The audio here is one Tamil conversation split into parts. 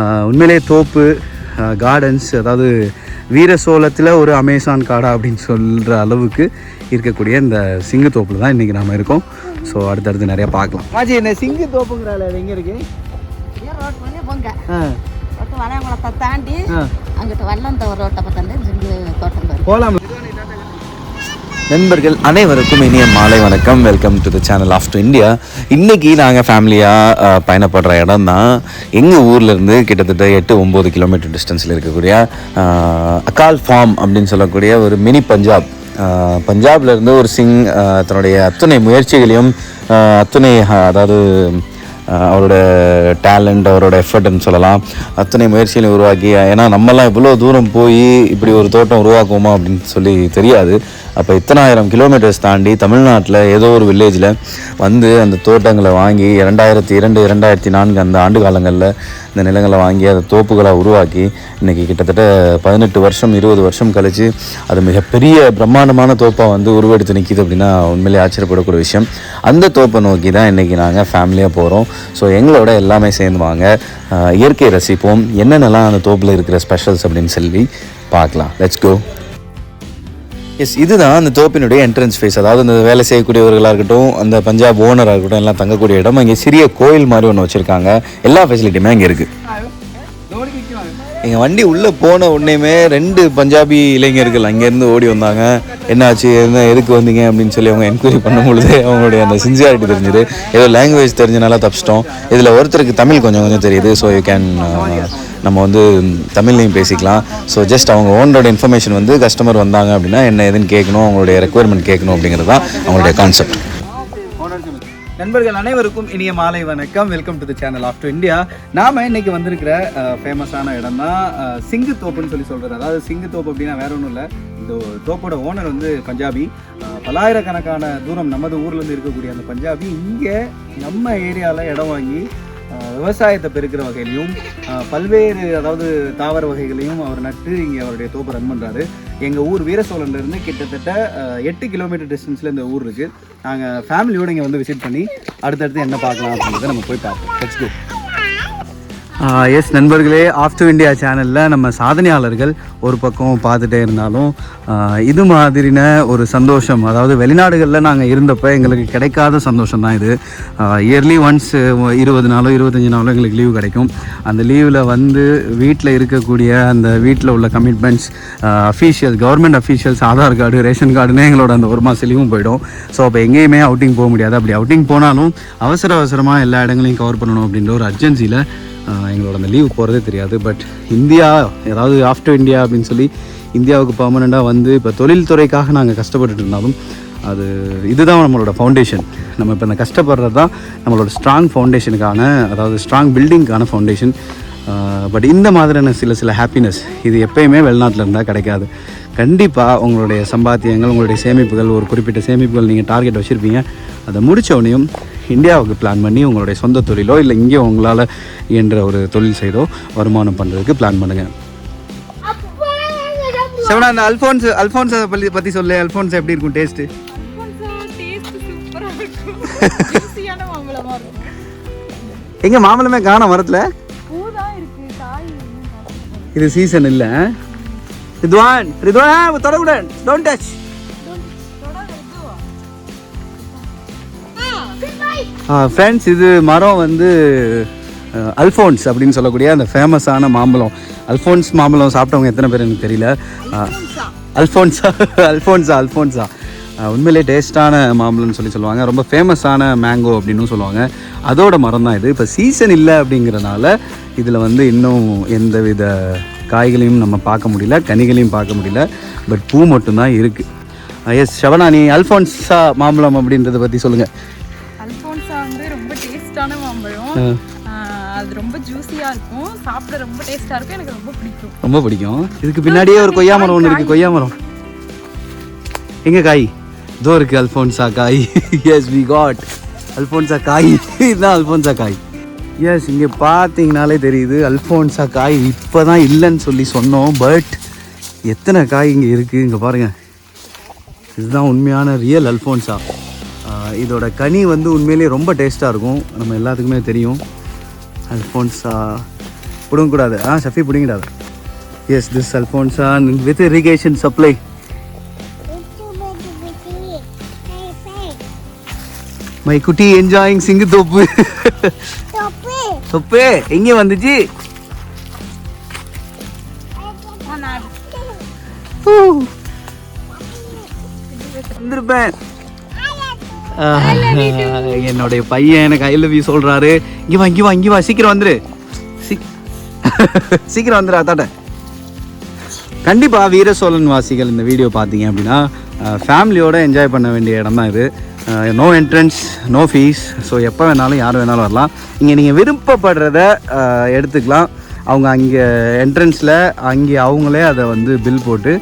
ஆஹ் உண்மையிலே தோப்பு கார்டன்ஸ் அதாவது வீர சோளத்தில் ஒரு அமேசான் காடா அப்படின்னு சொல்கிற அளவுக்கு இருக்கக்கூடிய இந்த சிங்கு தோப்பில் தான் இன்றைக்கி நாம் இருக்கோம். ஸோ அடுத்தடுத்து நிறையா பார்க்கலாம். மாஜி இந்த சிங்கு அது எங்கே இருக்கு? தாண்டி அங்கிட்டு வல்லந்த ரோட்டை பார்த்தாண்டு ஜிங்கு தோட்டம் போகலாம். நண்பர்கள் அனைவருக்கும் இனிய மாலை வணக்கம். Welcome to the channel of to India இன்றைக்கி நாங்கள் ஃபேமிலியாக பயணப்படுற இடம் தான் எங்கள் ஊர்லேருந்து கிட்டத்தட்ட எட்டு ஒம்பது கிலோமீட்டர் டிஸ்டன்ஸில் இருக்கக்கூடிய அகால் ஃபார்ம் அப்படின்னு சொல்லக்கூடிய ஒரு மினி பஞ்சாப் பஞ்சாப்லேருந்து ஒரு சிங் தன்னுடைய அத்துணை முயற்சிகளையும் அத்துணை அதாவது அவரோட டேலண்ட் அவரோட எஃபர்ட்னு சொல்லலாம். அத்தனை முயற்சிகளையும் உருவாக்கி ஏன்னா நம்மலாம் இவ்வளோ தூரம் போய் இப்படி ஒரு தோட்டம் உருவாக்குவோமா அப்படின்னு சொல்லி தெரியாது. அப்போ இத்தனாயிரம் கிலோமீட்டர்ஸ் தாண்டி தமிழ்நாட்டில் ஏதோ ஒரு வில்லேஜில் வந்து அந்த தோட்டங்களை வாங்கி இரண்டாயிரத்தி இரண்டு இரண்டாயிரத்தி நான்கு அந்த ஆண்டு காலங்களில் இந்த நிலங்களை வாங்கி அதை தோப்புகளாக உருவாக்கி இன்றைக்கி கிட்டத்தட்ட பதினெட்டு வருஷம் இருபது வருஷம் கழித்து அது மிகப்பெரிய பிரம்மாண்டமான தோப்பாக வந்து உருவெடுத்து நிற்கிது அப்படின்னா உண்மையிலேயே ஆச்சரியப்படக்கூடிய விஷயம். அந்த தோப்பை நோக்கி தான் இன்றைக்கி நாங்கள் ஃபேமிலியாக போகிறோம் ஸோ எங்களோட எல்லாமே சேர்ந்து வாங்க இயற்கை ரசிப்போம். என்னென்னலாம் அந்த தோப்பில் இருக்கிற ஸ்பெஷல்ஸ் அப்படின்னு சொல்லி பார்க்கலாம். லெட்ஸ் கோ எஸ் இதுதான் அந்த தோப்பினுடைய என்ட்ரன்ஸ் ஃபேஸ் அதாவது அந்த வேலை செய்யக்கூடியவர்களாக இருக்கட்டும் அந்த பஞ்சாப் ஓனராக இருக்கட்டும் எல்லாம் தங்கக்கூடிய இடம். இங்கே சிறிய கோயில் மாதிரி ஒன்று வச்சுருக்காங்க. எல்லா ஃபெசிலிட்டியுமே அங்கே இருக்குது எங்கள் வண்டி உள்ளே போன உடனேயுமே ரெண்டு பஞ்சாபி இளைஞர்கள் அங்கேருந்து ஓடி வந்தாங்க. என்னாச்சு? என்ன? எதுக்கு வந்தீங்க? அப்படின்னு சொல்லி அவங்க என்கொயரி பண்ணும் பொழுது அவங்களுடைய அந்த சின்சியாரிட்டி தெரிஞ்சுது. ஏதோ லாங்குவேஜ் தெரிஞ்சனால தப்பிச்சிட்டோம். இதில் ஒருத்தருக்கு தமிழ் கொஞ்சம் கொஞ்சம் தெரியுது. ஸோ யூ கேன் நம்ம வந்து தமிழ்லையும் பேசிக்கலாம். ஸோ ஜஸ்ட் அவங்க ஓனரோட இன்ஃபர்மேஷன் வந்து கஸ்டமர் வந்தாங்க அப்படின்னா என்ன எதுன்னு கேட்கணும் அவங்களுடைய ரெக்குயர்மெண்ட் கேட்கணும் அப்படிங்கிறது தான் அவங்களுடைய கான்செப்ட் நண்பர்கள் அனைவருக்கும் இனிய மாலை வணக்கம். Welcome to the channel of to India நாம இன்னைக்கு வந்திருக்கிற ஃபேமஸான இடம் தான் சிங்கு தோப்புன்னு சொல்லி சொல்றது அதாவது சிங்கு தோப்பு அப்படின்னா வேற ஒன்றும் இல்லை. இந்த தோப்போட ஓனர் வந்து பஞ்சாபி. பல்லாயிரக்கணக்கான தூரம் நமது ஊர்லேருந்து இருக்கக்கூடிய அந்த பஞ்சாபி இங்கே நம்ம ஏரியாவில் இடம் வாங்கி விவசாயத்தை பெருக்கிற வகையிலையும் பல்வேறு அதாவது தாவர வகைகளையும் அவர் நட்டு இங்கே அவருடைய தோப்பை ரன் பண்ணுறாரு எங்கள் ஊர் வீரசோழன்லேருந்து கிட்டத்தட்ட எட்டு கிலோமீட்டர் டிஸ்டன்ஸில் இந்த ஊர் இருக்குது நாங்கள் ஃபேமிலியோடு இங்கே வந்து விசிட் பண்ணி அடுத்தடுத்து என்ன பார்க்கலாம் அப்படின்றத நம்ம போய் பார்ப்போம். லெட்ஸ் கோ எஸ் நண்பர்களே ஆஃப் இண்டியா சேனலில் நம்ம சாதனையாளர்கள் ஒரு பக்கம் பார்த்துட்டே இருந்தாலும் இது மாதிரின ஒரு சந்தோஷம் அதாவது வெளிநாடுகளில் நாங்கள் இருந்தப்போ எங்களுக்கு கிடைக்காத சந்தோஷம் தான் இது. இயர்லி ஒன்ஸ் இருபது நாளோ இருபத்தஞ்சி நாளோ எங்களுக்கு லீவு கிடைக்கும். அந்த லீவில் வந்து வீட்டில் இருக்கக்கூடிய அந்த வீட்டில் உள்ள commitments official government officials Aadhaar card ration கார்டுன்னு எங்களோட அந்த ஒரு மாதம் லீவும் போயிடும். ஸோ அப்போ எங்கேயுமே அவுட்டிங் போக முடியாது. அப்படி அவுட்டிங் போனாலும் அவசர அவசரமாக எல்லா இடங்களையும் கவர் பண்ணணும் அப்படின்ற ஒரு அர்ஜென்சியில் எங்களோட அந்த லீவ் போகிறதே தெரியாது. பட் இந்தியா ஏதாவது ஆஃப்டர் இந்தியா அப்படின்னு சொல்லி இந்தியாவுக்கு பர்மனெண்ட்டாக வந்து இப்போ தொழில்துறைக்காக நாங்கள் கஷ்டப்பட்டுட்டு இருந்தாலும் அது இதுதான் நம்மளோட ஃபவுண்டேஷன் நம்ம இப்போ இந்த கஷ்டப்படுறது தான் நம்மளோட ஸ்ட்ராங் ஃபவுண்டேஷனுக்கான அதாவது ஸ்ட்ராங் பில்டிங்க்கான ஃபவுண்டேஷன் பட் இந்த மாதிரியான சில சில ஹாப்பினஸ் இது எப்பயுமே வெளிநாட்டில் இருந்தால் கிடைக்காது. கண்டிப்பாக உங்களுடைய சம்பாத்தியங்கள் உங்களுடைய சேமிப்புகள் ஒரு குறிப்பிட்ட சேமிப்புகள் நீங்கள் டார்கெட் வச்சுருப்பீங்க. அதை முடிச்ச இந்தியாவுக்கு பிளான் பண்ணி உங்களுடைய சொந்த தொழிலோ இல்லை இங்கே உங்களால் இயன்ற ஒரு தொழில் செய்தோ வருமானம் பண்ணுறதுக்கு பிளான் பண்ணுங்கள் செவனா அந்த அல்ஃபோன்ஸ் அல்ஃபோன்ஸை பற்றி பற்றி சொல்லு அல்ஃபோன்ஸ் எப்படி இருக்கும் டேஸ்ட்டு எங்கே மாம்பழமே காணோம் மரத்தில்? இது சீசன் இல்லை ரித்வான் ரித்வான் தொடக்கூடாது டோன்ட் டச் ஃப்ரெண்ட்ஸ் இது மரம் வந்து அல்ஃபோன்ஸ் அப்படின்னு சொல்லக்கூடிய அந்த ஃபேமஸான மாம்பழம். அல்ஃபோன்ஸ் மாம்பழம் சாப்பிட்டவங்க எத்தனை பேர் எனக்கு தெரியல. அல்ஃபோன்ஸா? அல்ஃபோன்ஸா அல்ஃபோன்ஸா. உண்மையிலே டேஸ்டான மாம்பழம்னு சொல்லி சொல்லுவாங்க. ரொம்ப ஃபேமஸான மேங்கோ அப்படின்னு சொல்லுவாங்க. அதோட மரம் தான் இது. இப்போ சீசன் இல்லை அப்படிங்கிறனால இதில் வந்து இன்னும் எந்த வித காய்களையும் நம்ம பார்க்க முடியல கனிகளையும் பார்க்க முடியல. பட் பூ மட்டும்தான் இருக்குது எஸ் ஷவனா நீ அல்ஃபோன்ஸா மாம்பழம் அப்படின்றத பற்றி சொல்லுங்கள் அது ரொம்ப ஜூஸியா இருக்கும். சாப்பிட ரொம்ப டேஸ்டா இருக்கும். எனக்கு ரொம்ப பிடிக்கும். ரொம்ப பிடிக்கும். இதுக்கு பின்னாடியே ஒரு கொய்யா மரம் ஒன்று இருக்குது கொய்யா மரம். எங்க காய்? இதோ இருக்கு அல்ஃபோன்ஸா காய். எஸ் வி காட் அல்ஃபோன்ஸா காய். இதுதான் அல்ஃபோன்ஸா காய். எஸ் இங்கே பார்த்தீங்கனாலே தெரியுது அல்ஃபோன்ஸா காய் இப்போ தான் இல்லைன்னு சொல்லி சொன்னோம். பட் எத்தனை காய் இங்கே இருக்குது இங்கே பாருங்கள் இதுதான் உண்மையான ரியல் அல்ஃபோன்ஸா ஆஹ் இதோட கனி வந்து உண்மையிலேயே ரொம்ப டேஸ்ட்டாக இருக்கும். நம்ம எல்லாத்துக்குமே தெரியும். அல்ஃபோன்ஸா பிடுங்கக்கூடாது. ஆ சஃபி பிடிங்கிடாது. Yes this Alphonso with irrigation supply my குட்டி என்ஜாயிங் சிங்கு தோப்பு. தொப்பு. எங்கே வந்துச்சு. வந்திருப்பேன். என்னுடைய பையன் எனக்கு ஐ லவ் யூ சொல்றாரு. இங்க வா இங்க வா இங்க வா சீக்கிரம் வந்துரு. சீக்கிரம் வந்துரு அத்தாட்ட கண்டிப்பா வீர சோழன் வாசிகள் இந்த வீடியோ பார்த்தீங்க அப்படின்னா ஃபேமிலியோட என்ஜாய் பண்ண வேண்டிய இடம் தான் இது no entrance no fees so எப்போ வேணாலும் யார் வேணாலும் வரலாம். இங்கே நீங்கள் விருப்பப்படுறத எடுத்துக்கலாம். அவங்க அங்கே என்ட்ரன்ஸில் அங்கே அவங்களே அதை வந்து பில் போட்டு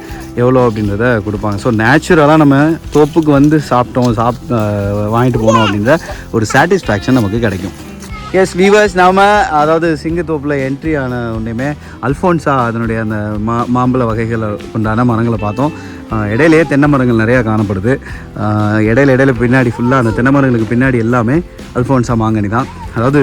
எவ்வளோ அப்படின்றத கொடுப்பாங்க. ஸோ நேச்சுரலாக நம்ம தோப்புக்கு வந்து சாப்பிட்டோம் சாப் வாங்கிட்டு போனோம் அப்படின்ற ஒரு சாட்டிஸ்ஃபேக்ஷன் நமக்கு கிடைக்கும். எஸ் வீவர்ஸ் நாம் அதாவது சிங்கத்தோப்பில் என்ட்ரி ஆன உடனேமே அல்ஃபோன்ஸா அதனுடைய அந்த மா மாம்பழ வகைகளை உண்டான மரங்களை பார்த்தோம். இடையிலே இடையிலேயே தென்னை மரங்கள் நிறையா காணப்படுது. இடையில இடையில பின்னாடி ஃபுல்லாக அந்த தென்னை மரங்களுக்கு பின்னாடி எல்லாமே அல்ஃபோன்ஸா மாங்கனி தான். அதாவது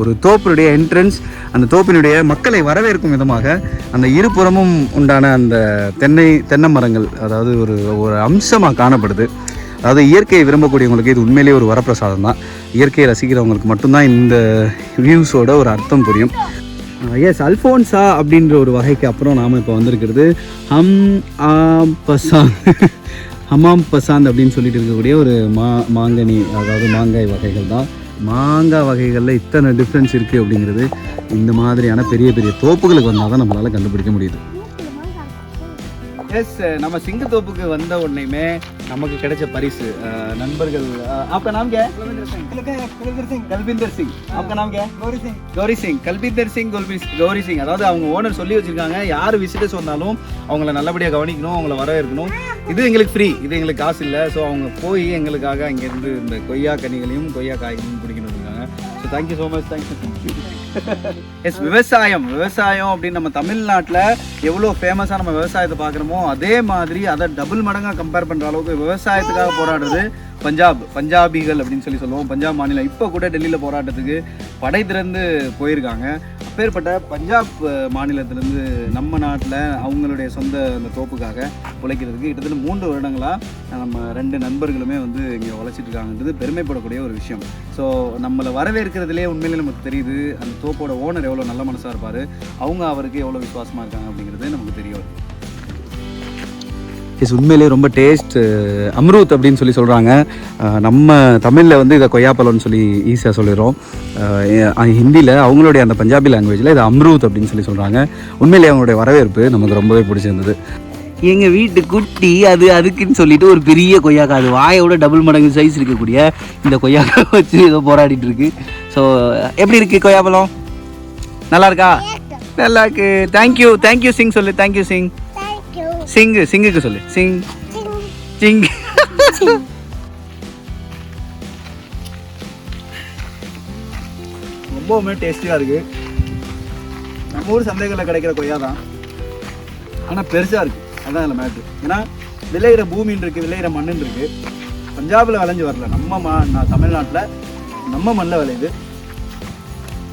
ஒரு தோப்பினுடைய என்ட்ரன்ஸ் அந்த தோப்பினுடைய மக்களை வரவேற்கும் விதமாக அந்த இருபுறமும் உண்டான அந்த தென்னை தென்னை மரங்கள் அதாவது ஒரு ஒரு அம்சமாக காணப்படுது. அதாவது இயற்கையை விரும்பக்கூடியவங்களுக்கு இது உண்மையிலேயே ஒரு வரப்பிரசாதம் தான். இயற்கையை ரசிக்கிறவங்களுக்கு மட்டும்தான் இந்த வியூஸோட ஒரு அர்த்தம் புரியும். எஸ் அல்ஃபோன்ஸா அப்படின்ற ஒரு வகைக்கு அப்புறம் நாம் இப்போ வந்திருக்கிறது ஹம் ஆ பசாந்த் ஹமாம் பசாந்த் அப்படின்னு சொல்லிட்டு இருக்கக்கூடிய ஒரு மா மாங்கனி அதாவது மாங்காய் வகைகள் தான். மாங்காய் வகைகளில் இத்தனை டிஃப்ரென்ஸ் இருக்குது அப்படிங்கிறது இந்த மாதிரியான பெரிய பெரிய தோப்புகளுக்கு வந்தால் தான் நம்மளால் கண்டுபிடிக்க முடியுது. எஸ் நம்ம சிங்கத்தோப்புக்கு வந்த உடனேயுமே நமக்கு கிடைச்ச பரிசு நண்பர்கள் ஆப்கா நாம் கல்பிந்தர் சிங். ஆப்கா நாம கௌரி சிங். கௌரி சிங். கல்பிந்தர் சிங் கௌரி சிங். அதாவது அவங்க ஓனர் சொல்லி வச்சிருக்காங்க. யார் விசிட்டர்ஸ் வந்தாலும் அவங்கள நல்லபடியாக கவனிக்கணும் அவங்கள வரவேற்கணும். இது எங்களுக்கு ஃப்ரீ இது எங்களுக்கு காசு இல்லை. ஸோ அவங்க போய் எங்களுக்காக அங்கேருந்து இந்த கொய்யா கனிகளையும் கொய்யா காய்களையும் பிடிக்கணும் இருக்காங்க. So thank you so much thank you yes விவசாயம் விவசாயம் அப்படின்னு நம்ம தமிழ்நாட்டில் எவ்வளோ ஃபேமஸாக நம்ம விவசாயத்தை பார்க்குறோமோ அதே மாதிரி அதை டபுள் மடங்காக கம்பேர் பண்ணுற அளவுக்கு விவசாயத்துக்காக போராடுறது பஞ்சாப் பஞ்சாபிகள் அப்படின்னு சொல்லி சொல்லுவோம். பஞ்சாப் மாநிலம். இப்போ கூட டெல்லியில் போராட்டத்துக்கு படை திறந்து போயிருக்காங்க. அப்பேற்பட்ட பஞ்சாப் மாநிலத்திலேருந்து நம்ம நாட்டில் அவங்களுடைய சொந்த அந்த தோப்புக்காக உழைக்கிறதுக்கு கிட்டத்தட்ட மூன்று வருடங்களாக நம்ம ரெண்டு நண்பர்களுமே வந்து இங்கே உழைச்சிட்டு இருக்காங்கன்றது பெருமைப்படக்கூடிய ஒரு விஷயம். ஸோ நம்மளை வரவேற்கிறதுலே உண்மையிலே நமக்கு தெரியுது அந்த தோப்போட ஓனர் எவ்வளோ நல்ல மனசாக இருப்பார் அவங்க அவருக்கு எவ்வளோ விசுவாசமாக இருக்காங்க அப்படிங்கிறது நமக்கு தெரிய இஸ் உண்மையிலேயே ரொம்ப டேஸ்ட் அம்ரூத் அப்படின்னு சொல்லி சொல்கிறாங்க நம்ம தமிழில் வந்து இதை கொய்யாப்பழம்னு சொல்லி ஈஸியாக சொல்லிடுறோம். ஹிந்தியில் அவங்களுடைய அந்த பஞ்சாபி லாங்குவேஜில் இது அம்ரூத் அப்படின்னு சொல்லி சொல்கிறாங்க உண்மையிலேயே அவங்களுடைய வரவேற்பு நமக்கு ரொம்பவே பிடிச்சிருந்தது. எங்கள் வீட்டு குட்டி அது அதுக்குன்னு சொல்லிட்டு ஒரு பெரிய கொய்யாக்காய் அது வாயோட டபுள் மடங்கு சைஸ் இருக்கக்கூடிய இந்த கொய்யாக்காய் வச்சு ஏதோ போராடிட்டு இருக்கு. ஸோ எப்படி இருக்கு கொய்யாப்பழம்? நல்லா இருக்கா? நல்லா இருக்கு. தேங்க்யூ தேங்க்யூ சிங் சொல்லு. தேங்க்யூ சிங் சிங்கு சிங்குக்கு சொல்லு. சிங் சிங். ரொம்பவுமே டேஸ்டியாக இருக்கு. நம்ம ஊர் சந்தைகளில் கிடைக்கிற கொய்யா தான். ஆனால் பெருசாக இருக்கு. அதான் அதில் மேட்ரு ஏன்னா விளையிற பூமின்னு இருக்கு விளையிற மண்ணுன்னு இருக்கு. பஞ்சாபில் விளைஞ்சு வரல. நம்ம மா நான் தமிழ்நாட்டில் நம்ம மண்ணில் விளையுது.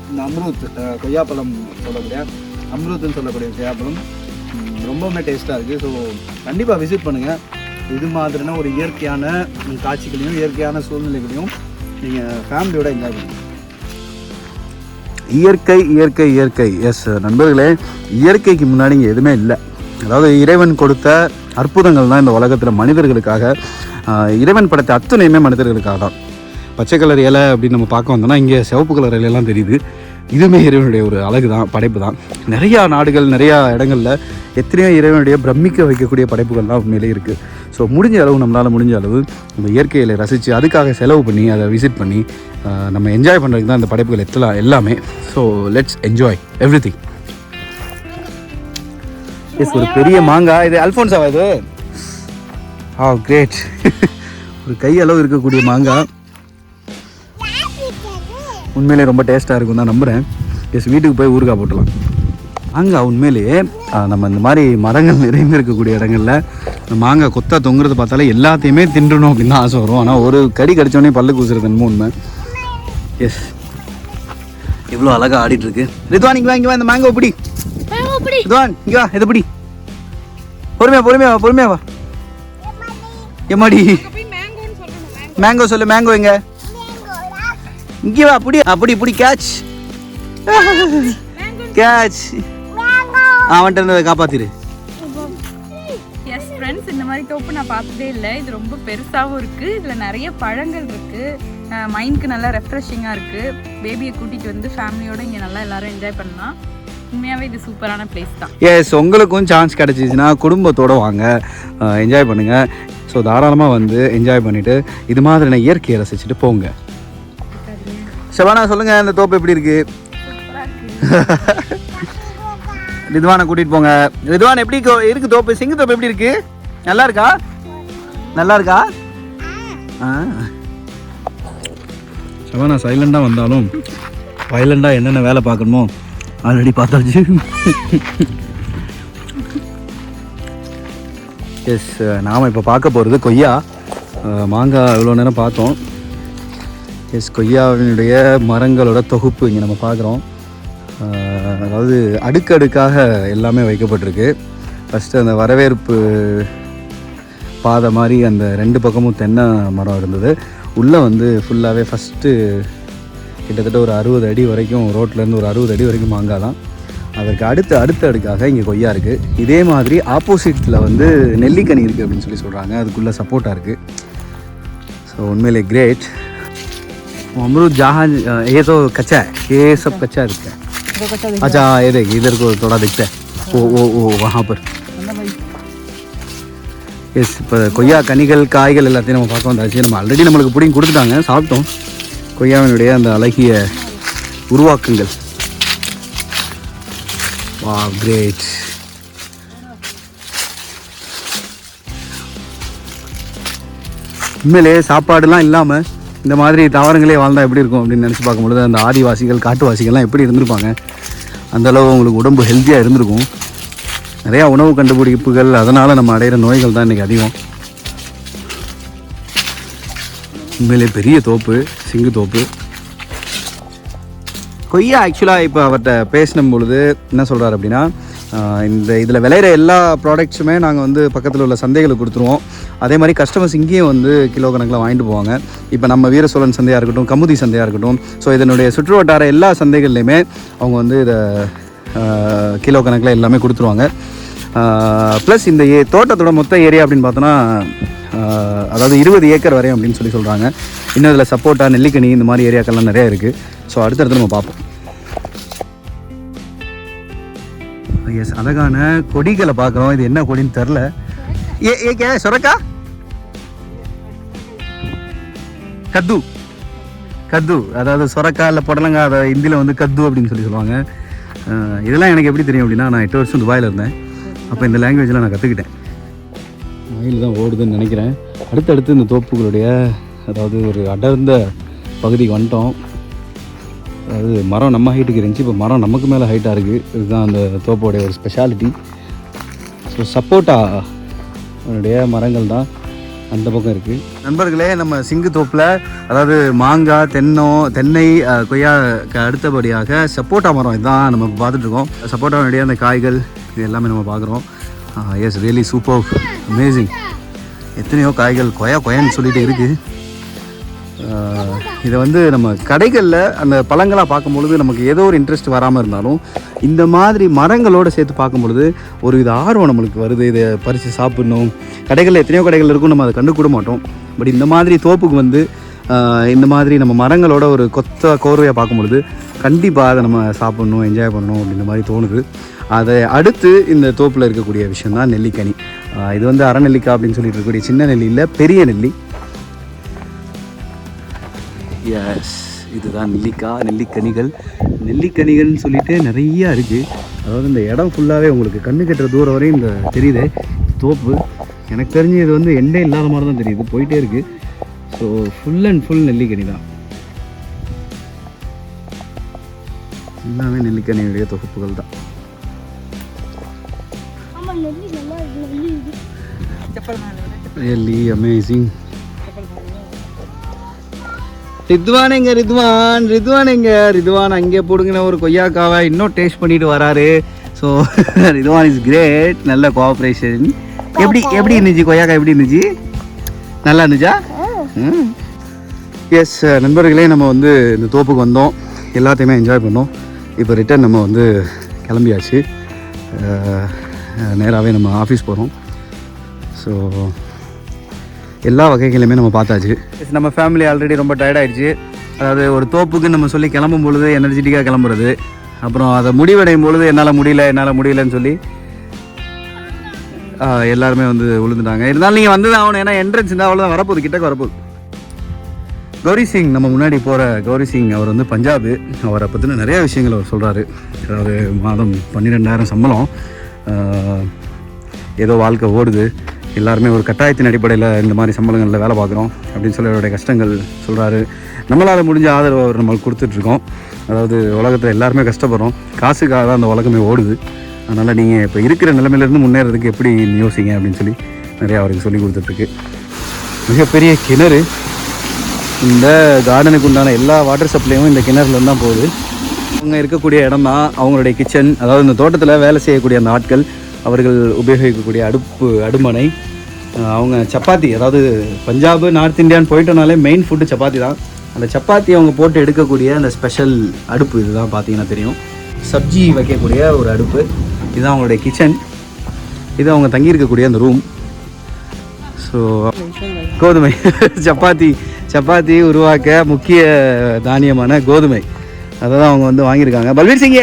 இந்த அம்ரூத் கொய்யாப்பழம் சொல்லக்கூடிய அம்ரூத்னு சொல்லக்கூடிய கொய்யாப்பழம். ரொம்பவுமே டேஸ்ட்டாக இருக்குது ஸோ கண்டிப்பாக விசிட் பண்ணுங்கள் இது மாதிரினா ஒரு இயற்கையான காட்சிகளையும் இயற்கையான சூழ்நிலைகளையும் நீங்கள் ஃபேமிலியோட என்ஜாய் பண்ணுங்கள் இயற்கை இயற்கை இயற்கை. எஸ் நண்பர்களே இயற்கைக்கு முன்னாடி இங்கே எதுவுமே இல்லை. அதாவது இறைவன் கொடுத்த அற்புதங்கள் தான் இந்த உலகத்தில் மனிதர்களுக்காக இறைவன் படைத்த அத்தனையுமே மனிதர்களுக்காக தான். பச்சை கலர் இலை அப்படின்னு நம்ம பார்க்க வந்தோம்னா இங்கே சிவப்பு கலர் இலையெல்லாம் தெரியுது. இதுவுமே இறைவனுடைய ஒரு அழகு தான் படைப்பு தான் நிறையா நாடுகள் நிறையா இடங்களில் எத்தனையோ இறைவனுடைய பிரமிக்க வைக்கக்கூடிய படைப்புகள்லாம் உண்மையிலே இருக்குது ஸோ முடிஞ்ச அளவு நம்மளால் முடிஞ்ச அளவு நம்ம இயற்கையில் ரசித்து அதுக்காக செலவு பண்ணி அதை விசிட் பண்ணி நம்ம என்ஜாய் பண்ணுறதுக்கு தான் இந்த படைப்புகள் எத்தலாம் எல்லாமே. So let's enjoy everything yes ஒரு பெரிய மாங்காய் இது அல்ஃபோன்ஸாவா இது? ஆ கிரேட் ஒரு கை அளவு இருக்கக்கூடிய மாங்காய் உண்மையிலே ரொம்ப டேஸ்ட்டாக இருக்கும் தான் நம்புகிறேன் எஸ் வீட்டுக்கு போய் ஊறுகாய் போட்டலாம் மாங்காய் உண்மையிலேயே நம்ம இந்த மாதிரி மரங்கள் நிறைந்து இருக்கக்கூடிய இடங்கள்ல இந்த மாங்காய் கொத்தா தொங்குறத பார்த்தாலே எல்லாத்தையுமே தின்றணும் அப்படின்னு தான் ஆசை வரும். ஆனால் ஒரு கடி கடிச்சோடனே பல்லு கூசுறது என்னமோ உண்மை. எஸ் எவ்வளோ அழகா ஆடிட்டு இருக்கு ரித்வான் இங்க வா இங்க வா இந்த மேங்கோ பிடி. ரித்வான் இங்க வா இதை பிடி. பொறுமையா பொறுமையா வா பொறுமையா வா. எம்மாடி. மேங்கோ சொல்லு மேங்கோ எங்க? இங்க வா புடி. அப்படி புடி கேட்ச் கேட்ச் அவன்கிட்ட இருந்து காப்பாத்திரு. எஸ் ஃப்ரெண்ட்ஸ் இந்த மாதிரி தோப்பு நான் பார்த்ததே இல்லை. இது ரொம்ப பெருசாகவும் இருக்குது இதில் நிறைய பழங்கள் இருக்குது மைண்டுக்கு நல்லா ரெஃப்ரெஷிங்காக இருக்குது பேபியை கூட்டிகிட்டு வந்து ஃபேமிலியோட இங்கே நல்லா எல்லாரும் என்ஜாய் பண்ணலாம். உண்மையாகவே இது சூப்பரான பிளேஸ் தான். எஸ் உங்களுக்கும் சான்ஸ் கிடச்சிச்சின்னா குடும்பத்தோட வாங்க. என்ஜாய் பண்ணுங்க. ஸோ தாராளமாக வந்து என்ஜாய் பண்ணிட்டு இது மாதிரியான இயற்கையை ரசிச்சுட்டு போங்க. ஷபானா சொல்லுங்க இந்த தோப்பு எப்படி இருக்கு? ரிதுவானை கூட்டிட்டு போங்க. ரிதுவான் எப்படி இருக்கு தோப்பு? சிங்கு தோப்பு எப்படி இருக்கு? நல்லா இருக்கா? நல்லா இருக்கா? ஷபானா சைலண்டாக வந்தாலும் வைலண்டாக என்னென்ன வேலை பார்க்கணுமோ ஆல்ரெடி பார்த்தாச்சு. எஸ் நாம் இப்போ பார்க்க போகிறது கொய்யா. மாங்காய் இவ்வளோ நேரம் பார்த்தோம். எஸ் கொய்யாவினுடைய மரங்களோட தொகுப்பு இங்கே நம்ம பார்க்குறோம். அதாவது அடுக்கடுக்காக எல்லாமே வைக்கப்பட்டிருக்கு. ஃபஸ்ட்டு அந்த வரவேற்பு பாதை மாதிரி அந்த ரெண்டு பக்கமும் தென்னை மரம் இருந்தது. உள்ளே வந்து ஃபுல்லாகவே ஃபஸ்ட்டு கிட்டத்தட்ட ஒரு அறுபது அடி வரைக்கும் ரோட்லேருந்து ஒரு அறுபது அடி வரைக்கும் மாங்காய் தான். அதற்கு அடுத்து அடுத்த அடுக்காக இங்கே கொய்யா இருக்குது இதே மாதிரி ஆப்போசிட்டில் வந்து நெல்லிக்கனி இருக்குது அப்படின்னு சொல்லி சொல்கிறாங்க அதுக்குள்ளே சப்போர்ட்டாக இருக்குது ஸோ உண்மையிலே கிரேட் अमरूद जहाँ ये तो कच्चा है ये सब कच्चा दिखता है अच्छा हाँ, ये देखिए इधर को थोड़ा दिखता है वो वो वो वहाँ पर எஸ் இப்போ கொய்யா கனிகள் காய்கள் எல்லாத்தையும் நம்ம பார்க்க வந்தாச்சு நம்ம ஆல்ரெடி நம்மளுக்கு பிடிங்கி கொடுத்துட்டாங்க சாப்பிட்டோம் கொய்யாவினுடைய அந்த அழகிய உருவாக்கங்கள் வா கிரேட் உண்மையிலே சாப்பாடுலாம் இல்லாமல் இந்த மாதிரி தாவரங்களே வாழ்ந்தால் எப்படி இருக்கும் அப்படின்னு நினச்சி பார்க்கும்பொழுது அந்த ஆதிவாசிகள் காட்டுவாசிகள்லாம் எப்படி இருந்திருப்பாங்க? அந்தளவு உங்களுக்கு உடம்பு ஹெல்த்தியாக இருந்திருக்கும். நிறையா உணவு கண்டுபிடிப்புகள் அதனால் நம்ம அடையிற நோய்கள் தான் இன்றைக்கி அதிகம். உண்மையிலே பெரிய தோப்பு சிங்கு தோப்பு. கொய்யா ஆக்சுவலாக இப்போ அவர்கிட்ட பேசின பொழுது என்ன சொல்கிறார் அப்படின்னா இந்த இதில் விளையிற எல்லா ப்ராடக்ட்ஸுமே நாங்கள் வந்து பக்கத்தில் உள்ள சந்தைகளுக்கு கொடுத்துருவோம். அதே மாதிரி கஸ்டமர்ஸ் இங்கேயும் வந்து கிலோ கணக்கில் வாங்கிட்டு போவாங்க. இப்போ நம்ம வீரசோழன் சந்தையாக இருக்கட்டும் கமுதி சந்தையாக இருக்கட்டும் ஸோ இதனுடைய சுற்று வட்டார எல்லா சந்தைகள்லையுமே அவங்க வந்து இதை கிலோ கணக்கில் எல்லாமே கொடுத்துருவாங்க. ப்ளஸ் இந்த ஏ தோட்டத்தோட மொத்த ஏரியா அப்படின்னு பார்த்தோன்னா அதாவது இருபது ஏக்கர் வரையும் அப்படின்னு சொல்லி சொல்கிறாங்க இன்னும் இதில் சப்போட்டா நெல்லிக்கனி இந்த மாதிரி ஏரியாக்கள்லாம் நிறையா இருக்குது ஸோ அடுத்தடுத்து நம்ம பார்ப்போம். Oh, எஸ் அழகான கொடிகளை பார்க்குறோம். இது என்ன கொடின்னு தெரில. ஏ ஏ கே சுரக்கா? கத்து. கத்து. அதாவது சொரக்கா இல்லை புடலங்கா அதை ஹிந்தியில் வந்து கத்து அப்படின்னு சொல்லி சொல்லுவாங்க. இதெல்லாம் எனக்கு எப்படி தெரியும் அப்படின்னா நான் எட்டு வருஷம் துபாயில் இருந்தேன். அப்போ இந்த லாங்குவேஜில் நான் கற்றுக்கிட்டேன் மயில் தான் ஓடுதுன்னு நினைக்கிறேன். அடுத்தடுத்து இந்த தோப்புகளுடைய அதாவது ஒரு அடர்ந்த பகுதிக்கு வந்துட்டோம். அதாவது மரம் நம்ம ஹைட்டுக்கு இருந்துச்சு. இப்போ மரம் நமக்கு மேலே ஹைட்டாக இருக்குது இதுதான் அந்த தோப்போடைய ஒரு ஸ்பெஷாலிட்டி ஸோ சப்போட்டா அதனுடைய மரங்கள் தான் அந்த பக்கம் இருக்குது நண்பர்களே நம்ம சிங்கு தோப்பில் அதாவது மாங்காய் தென்னோ தென்னை கொய்யா அடுத்தபடியாக சப்போட்டா மரம் இதுதான் நம்ம பார்த்துட்ருக்கோம் சப்போட்டாவுடைய அந்த காய்கள் இது எல்லாமே நம்ம பார்க்குறோம். எஸ் ரியலி சூப்பர் அமேசிங் எத்தனையோ காய்கள் கொயா கொயான்னு சொல்லிட்டு இருக்குது இதை வந்து நம்ம கடைகளில் அந்த பழங்களாக பார்க்கும் பொழுது நமக்கு ஏதோ ஒரு இன்ட்ரெஸ்ட் வராமல் இருந்தாலும் இந்த மாதிரி மரங்களோடு சேர்த்து பார்க்கும்பொழுது ஒரு இது ஆர்வம் நம்மளுக்கு வருது. இதை பறித்து சாப்பிடணும். கடைகளில் எத்தனையோ கடைகள் இருக்கும் நம்ம அதை கண்டுக்கூட மாட்டோம். பட் இந்த மாதிரி தோப்புக்கு வந்து இந்த மாதிரி நம்ம மரங்களோட ஒரு கொத்த கோர்வையாக பார்க்கும்பொழுது கண்டிப்பாக அதை நம்ம சாப்பிடணும் என்ஜாய் பண்ணணும் அப்படின்ற மாதிரி தோணுது. அதை அடுத்து இந்த தோப்பில் இருக்கக்கூடிய விஷயம் தான் நெல்லிக்கனி இது வந்து அறநெல்லிக்காய் அப்படின்னு சொல்லிட்டு இருக்கக்கூடிய சின்ன நெல்லியில் பெரிய நெல்லி. எஸ் இதுதான் நெல்லிக்காய் நெல்லிக்கனிகள். நெல்லிக்கனிகள்னு சொல்லிட்டு நிறைய இருக்குது அதாவது இந்த இடம் ஃபுல்லாகவே உங்களுக்கு கண்ணு கட்டுற தூரம் வரையும் இந்த தெரியுது. தோப்பு. எனக்கு தெரிஞ்சு இது வந்து எண்டே இல்லாத மாதிரி தான் தெரியுது. போயிட்டே இருக்குது ஸோ ஃபுல் அண்ட் ஃபுல் நெல்லிக்கனி தான். எல்லாமே நெல்லிக்கனியுடைய தொகுப்புகள் தான். ரியலி அமேசிங் ரித்வான் எங்க ரித்வான் ரித்வான் எங்க ரித்வான் அங்கே போடுங்கின ஒரு கொய்யாக்காவை இன்னும் டேஸ்ட் பண்ணிட்டு வராரு. ஸோ ரித்வான் இஸ் கிரேட் நல்ல கோஆப்ரேஷன் எப்படி எப்படி இருந்துச்சு? கொய்யாக்கா எப்படி இருந்துச்சு? நல்லா இருந்துச்சா? எஸ் நண்பர்களே நம்ம வந்து இந்த தோப்புக்கு வந்தோம். எல்லாத்தையுமே என்ஜாய் பண்ணோம். இப்போ ரிட்டர்ன் நம்ம வந்து கிளம்பியாச்சு. நேராகவே நம்ம ஆஃபீஸ் போகிறோம் ஸோ எல்லா வகைகளையுமே நம்ம பார்த்தாச்சு. நம்ம ஃபேமிலி ஆல்ரெடி ரொம்ப டயர்டாயிடுச்சு அதாவது ஒரு தோப்புக்கு நம்ம சொல்லி கிளம்பும் பொழுது எனர்ஜெட்டிக்காக கிளம்புறது. அப்புறம் அதை முடிவடையும் பொழுது என்னால் முடியல என்னால் முடியலன்னு சொல்லி எல்லாருமே வந்து விழுந்துட்டாங்க இருந்தாலும் நீங்கள் வந்து தான் ஆகணும். ஏன்னா என்ட்ரன்ஸ் இருந்தால் அவ்வளோதான் வரப்போகுது கிட்டக்கு வரப்போகுது. கௌரி சிங் நம்ம முன்னாடி போகிற கௌரி சிங் அவர் வந்து பஞ்சாபு. அவரை பற்றின நிறையா விஷயங்கள் அவர் சொல்கிறாரு அதாவது மாதம் பன்னிரெண்டாயிரம் சம்பளம். ஏதோ வாழ்க்கை ஓடுது. எல்லாருமே ஒரு கட்டாயத்தின் அடிப்படையில் இந்த மாதிரி சம்பளங்களில் வேலை பார்க்குறோம் அப்படின்னு சொல்லி அவருடைய கஷ்டங்கள் சொல்கிறாரு நம்மளால் முடிஞ்ச ஆதரவு அவர் நம்மளுக்கு கொடுத்துட்ருக்கோம். அதாவது உலகத்தில் எல்லாருமே கஷ்டப்படுறோம். காசுக்காக தான் அந்த உலகமே ஓடுது. அதனால் நீங்கள் இப்போ இருக்கிற நிலைமையிலேருந்து முன்னேறதுக்கு எப்படி யோசிங்க அப்படின்னு சொல்லி நிறையா அவருக்கு சொல்லி கொடுத்துட்ருக்கு. மிகப்பெரிய கிணறு. இந்த கார்டனுக்கு உண்டான எல்லா வாட்டர் சப்ளையும் இந்த கிணறுலேருந்து தான் போகுது. அவங்க இருக்கக்கூடிய இடம் தான் அவங்களுடைய கிச்சன் அதாவது இந்த தோட்டத்தில் வேலை செய்யக்கூடிய அந்த ஆட்கள். அவர்கள் உபயோகிக்கக்கூடிய அடுப்பு அடுமனை அவங்க சப்பாத்தி அதாவது பஞ்சாபு நார்த் இந்தியான்னு போயிட்டோனாலே மெயின் ஃபுட்டு சப்பாத்தி தான். அந்த சப்பாத்தி அவங்க போட்டு எடுக்கக்கூடிய அந்த ஸ்பெஷல் அடுப்பு இதுதான் பார்த்தீங்கன்னா தெரியும். சப்ஜி வைக்கக்கூடிய ஒரு அடுப்பு. இதுதான் அவங்களுடைய கிச்சன் இது அவங்க தங்கியிருக்கக்கூடிய அந்த ரூம் ஸோ கோதுமை. சப்பாத்தி சப்பாத்தி உருவாக்க முக்கிய தானியமான கோதுமை. அதை தான் அவங்க வந்து வாங்கியிருக்காங்க. பல்வீர் சிங்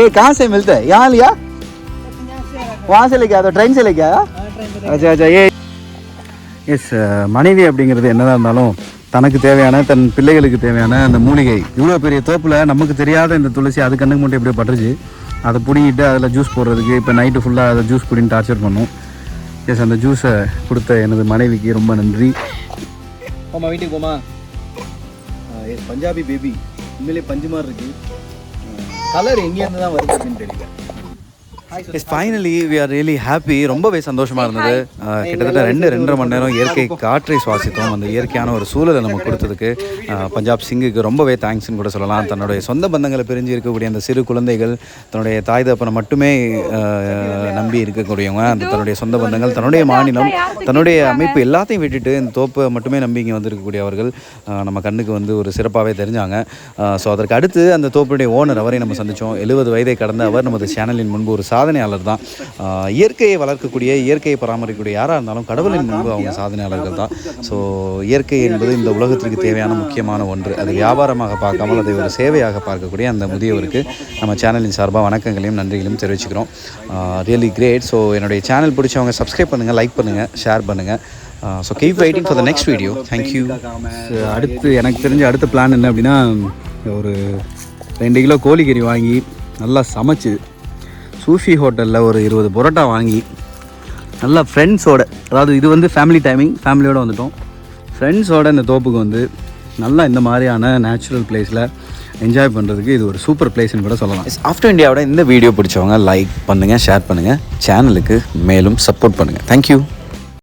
ஏ காசை மில்த்த. யா இல்லையா? वहाँ से लेके आया था ट्रेन से लेके आया अच्छा अच्छा ये எஸ் மனைவி அப்படிங்கிறது என்னதான் இருந்தாலும் தனக்கு தேவையான தன் பிள்ளைகளுக்கு தேவையான அந்த மூலிகை இவ்வளோ பெரிய தோப்பில் நமக்கு தெரியாத இந்த துளசி அது கண்ணுக்கு மட்டும் எப்படியோ பட்டுருச்சு அதை பிடிங்கிட்டு அதில் ஜூஸ் போடுறதுக்கு இப்போ நைட்டு ஃபுல்லாக அதை ஜூஸ் குடின்னு டார்ச்சர் பண்ணும் எஸ் அந்த ஜூஸை கொடுத்த எனது மனைவிக்கு ரொம்ப நன்றி போமா வீட்டுக்கு போமா எஸ் பஞ்சாபி பேபி உண்மையிலே பஞ்சு மாதிரி இருக்கு கலர் எங்கேருந்து தான் வருது அப்படின்னு தெரியல Yes finally we are really happy ரொம்பவே சந்தோஷமாக இருந்தது. கிட்டத்தட்ட ரெண்டு ரெண்டரை மணி நேரம் இயற்கை காற்றை சுவாசித்தோம். அந்த இயற்கையான ஒரு சூழலை நம்ம கொடுத்ததுக்கு. பஞ்சாப் சிங்குக்கு ரொம்பவே தேங்க்ஸ்னு கூட சொல்லலாம். தன்னுடைய சொந்த பந்தங்களை பிரிஞ்சு இருக்கக்கூடிய அந்த சிறு குழந்தைகள் தன்னுடைய தாய் தப்பனை மட்டுமே நம்பி இருக்கக்கூடியவங்க அந்த தன்னுடைய சொந்த பந்தங்கள் தன்னுடைய மாநிலம் தன்னுடைய அமைப்பு எல்லாத்தையும் விட்டுட்டு இந்த தோப்பை மட்டுமே நம்பி இங்கே வந்திருக்கக்கூடியவர்கள் அஹ், நம்ம கண்ணுக்கு வந்து ஒரு சிறப்பாகவே தெரிஞ்சாங்க. ஸோ அதற்கு அடுத்து அந்த தோப்புடைய ஓனர் அவரை நம்ம சந்தித்தோம் எழுபது வயதை கடந்த அவர் நமது சேனலின் முன்பு ஒரு சாதனையாளர் தான். இயற்கையை வளர்க்கக்கூடிய இயற்கையை பராமரிக்கக்கூடிய யாராக இருந்தாலும் கடவுளின் முன்பு அவங்க சாதனையாளர்கள் தான். ஸோ இயற்கை என்பது இந்த உலகத்திற்கு தேவையான முக்கியமான ஒன்று. அது வியாபாரமாக பார்க்காமல் அதை ஒரு சேவையாக பார்க்கக்கூடிய அந்த முதியவருக்கு நம்ம சேனலின் சார்பாக வணக்கங்களையும் நன்றிகளையும் தெரிவிச்சுக்கிறோம். ரியலி கிரேட் ஸோ என்னுடைய சேனல் பிடிச்சவங்க சப்ஸ்கிரைப் பண்ணுங்கள் லைக் பண்ணுங்கள் ஷேர் பண்ணுங்கள் so keep waiting for the next video thank you அடுத்து எனக்கு தெரிஞ்ச அடுத்த பிளான் என்ன அப்படின்னா ஒரு ரெண்டு கிலோ கோழிக்கறி வாங்கி நல்லா சமைச்சு சூஷி ஹோட்டலில் ஒரு இருபது பரோட்டா வாங்கி நல்லா ஃப்ரெண்ட்ஸோட அதாவது இது வந்து ஃபேமிலி டைமிங் ஃபேமிலியோடு வந்துட்டோம். ஃப்ரெண்ட்ஸோட இந்த தோப்புக்கு வந்து நல்லா இந்த மாதிரியான நேச்சுரல் பிளேஸில் என்ஜாய் பண்ணுறதுக்கு இது ஒரு சூப்பர் பிளேஸ்னு கூட சொல்லலாம். ஆஃப்டர் இந்தியாவோட இந்த வீடியோ பிடிச்சவங்க லைக் பண்ணுங்கள் ஷேர் பண்ணுங்கள் சேனலுக்கு மேலும் சப்போர்ட் பண்ணுங்கள் தேங்க்யூ